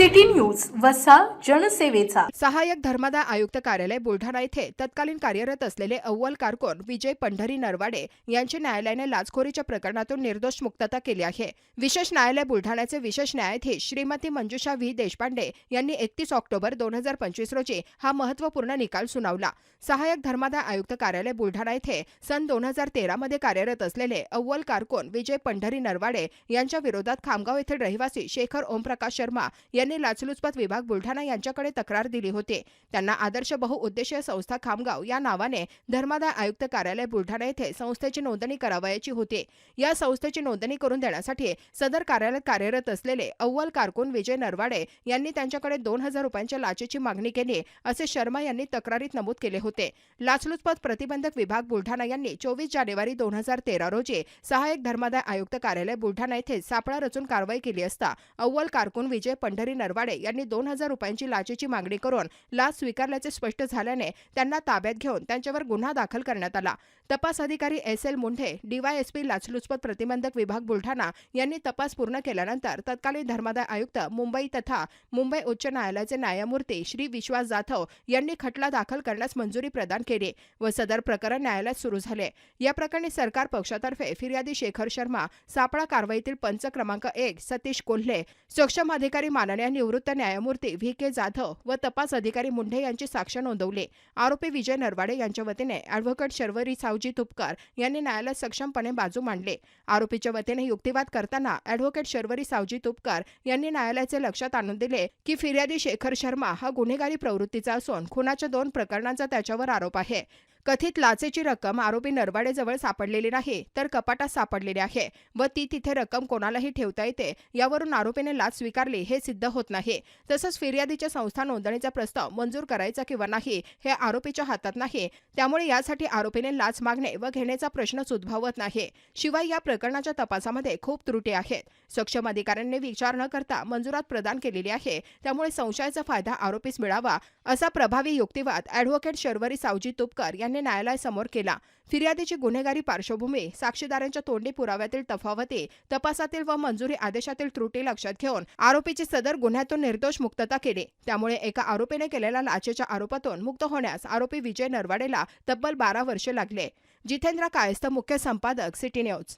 City news वसा जनसेवेचा. सहाय्यक धर्मादाय आयुक्त कार्यालय बुलढाणा येथे तत्कालीन कार्यरत असलेले अव्वल कारकोन विजय पंढरी नरवाडे यांची न्यायालयाने लाचखोरीच्या प्रकरणातून निर्दोष मुक्तता केली आहे. विशेष न्यायालय बुलढाण्याचे विशेष न्यायाधीश श्रीमती मंजुषा व्ही. देशपांडे यांनी एकतीस ऑक्टोबर दोन हजार पंचवीस रोजी हा महत्त्वपूर्ण निकाल सुनावला. सहाय्यक धर्मादाय आयुक्त कार्यालय बुलढाणा येथे सन दोन हजार तेरामध्ये कार्यरत असलेले अव्वल कारकोन विजय पंढरी नरवाडे यांच्या विरोधात खामगाव येथील रहिवासी शेखर ओमप्रकाश शर्मा यांनी यांनी लाचलुचपत विभाग बुलढाणा यांच्याकडे तक्रार दिली होती. त्यांना आदर्श बहुउद्देशीय संस्था खामगाव या नावाने धर्मादाय आयुक्त कार्यालय बुलढाणा येथे संस्थेची नोंदणी करावयाची होती. या संस्थेची नोंदणी करून देण्यासाठी सदर कार्यालयात कार्यरत असलेले अव्वल कारकून विजय नरवाडे यांनी त्यांच्याकडे दोन हजार रुपयांच्या लाचेची मागणी केली असे शर्मा यांनी तक्रारीत नमूद केले होते. लाचलुचपत प्रतिबंधक विभाग बुलढाणा यांनी चोवीस जानेवारी दोन हजार तेरा रोजी सहाय्यक धर्मादाय आयुक्त कार्यालय बुलढाणा येथे सापळा रचून कारवाई केली असता अव्वल कारकून विजय पंढरी नरवाडे यांनी दोन हजार रुपयांची लाचेची मागणी करून लाच स्वीकारल्याचे स्पष्ट झाल्याने त्यांना ताब्यात घेऊन त्यांच्यावर गुन्हा दाखल करण्यात आला. तपास अधिकारी एस एल मुंढे डीवायएसपी लाचलुचपत प्रतिबंधक विभाग बुलढाणा यांनी तपास पूर्ण केल्यानंतर तत्कालीन धर्मादाय आयुक्त मुंबई तथा मुंबई उच्च न्यायालयाचे न्यायमूर्ती श्री विश्वास जाधव यांनी खटला दाखल करण्यास मंजुरी प्रदान केली व सदर प्रकरण न्यायालयात सुरू झाले. या प्रकरणी सरकार पक्षातर्फे फिर्यादी शेखर शर्मा सापळा कारवाईतील पंच क्रमांक एक सतीश कोल्हे सक्षम अधिकारी माननीय निवृत्त न्यायमूर्ती व्ही. के. जाधव व तपास अधिकारी मुंढे यांची साक्ष नोंदवली. आरोपी विजय नरवाडे यांच्या वतीने अॅडव्होकेट शर्वरी सावजी तुपकर यांनी न्यायालयात सक्षमपणे बाजू मांडली. आरोपीच्या वतीने युक्तिवाद करताना अॅडव्होकेट शर्वरी सावजी तुपकर यांनी न्यायालयाचे लक्षात आणून दिले की फिर्यादी शेखर शर्मा हा गुन्हेगारी प्रवृत्तीचा असून खुनाच्या दोन प्रकरणांचा त्याच्यावर आरोप आहे. कथित लाचेची रक्कम आरोपी नरवाडेजवळ सापडलेली नाही तर कपाटात सापडलेली आहे व ती तिथे रक्कम कोणालाही ठेवता येते यावरून आरोपीने लाच स्वीकारली हे सिद्ध होत नाही. तसंच फिर्यादीच्या संस्था नोंदणीचा प्रस्ताव मंजूर करायचा किंवा नाही हे आरोपीच्या हातात नाही त्यामुळे यासाठी आरोपीने लाच मागणे व घेण्याचा प्रश्नच उद्भवत नाही. शिवाय या प्रकरणाच्या तपासामध्ये खूप त्रुटी आहेत. सक्षम अधिकाऱ्यांनी विचार न करता मंजुरात प्रदान केलेली आहे त्यामुळे संशयाचा फायदा आरोपीस मिळावा असा प्रभावी युक्तिवाद अॅडव्होकेट शर्वरी सावजी तुपकर यांनी न्यायालयासमोर केला. फिर्यादीची गुन्हेगारी पार्श्वभूमी साक्षीदारांच्या तोंडी पुराव्यातील तफावती तपासातील व मंजुरी आदेशातील त्रुटी लक्षात घेऊन आरोपीची सदर गुन्ह्यातून निर्दोष मुक्तता केली. त्यामुळे एका आरोपीने केलेल्या लाचेच्या आरोपातून मुक्त होण्यास आरोपी विजय नरवाडेला तब्बल बारा वर्षे लागले. जितेंद्र कायस्थ मुख्य संपादक सिटी न्यूज.